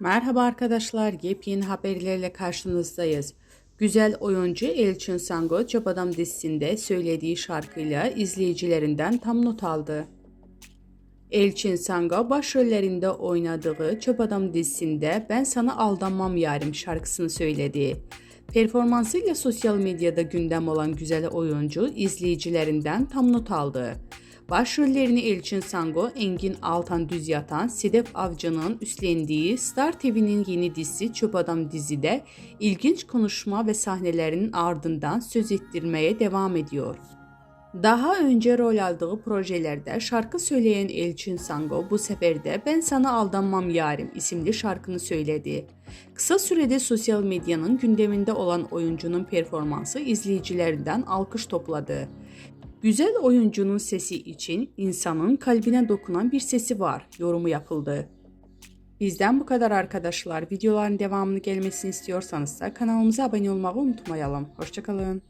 Merhaba arkadaşlar, yepyeni haberlerle karşınızdayız. Güzel oyuncu Elçin Sango Çöp Adam dizisinde söylediği şarkıyla izleyicilerinden tam not aldı. Elçin Sango başrollerinde oynadığı Çöp Adam dizisinde Ben Sana Aldanmam Yarim şarkısını söyledi. Performansıyla sosyal medyada gündem olan güzel oyuncu izleyicilerinden tam not aldı. Başrollerini Elçin Sango, Engin Altan Düz Yatan, Sedef Avcı'nın üstlendiği Star TV'nin yeni dizisi Çöp Adam dizide ilginç konuşma ve sahnelerinin ardından söz ettirmeye devam ediyor. Daha önce rol aldığı projelerde şarkı söyleyen Elçin Sango bu sefer de Ben Sana Aldanmam Yarim isimli şarkını söyledi. Kısa sürede sosyal medyanın gündeminde olan oyuncunun performansı izleyicilerinden alkış topladı. Güzel oyuncunun sesi için insanın kalbine dokunan bir sesi var yorumu yapıldı. Bizden bu kadar arkadaşlar. Videoların devamını gelmesini istiyorsanız da kanalımıza abone olmayı unutmayalım. Hoşçakalın.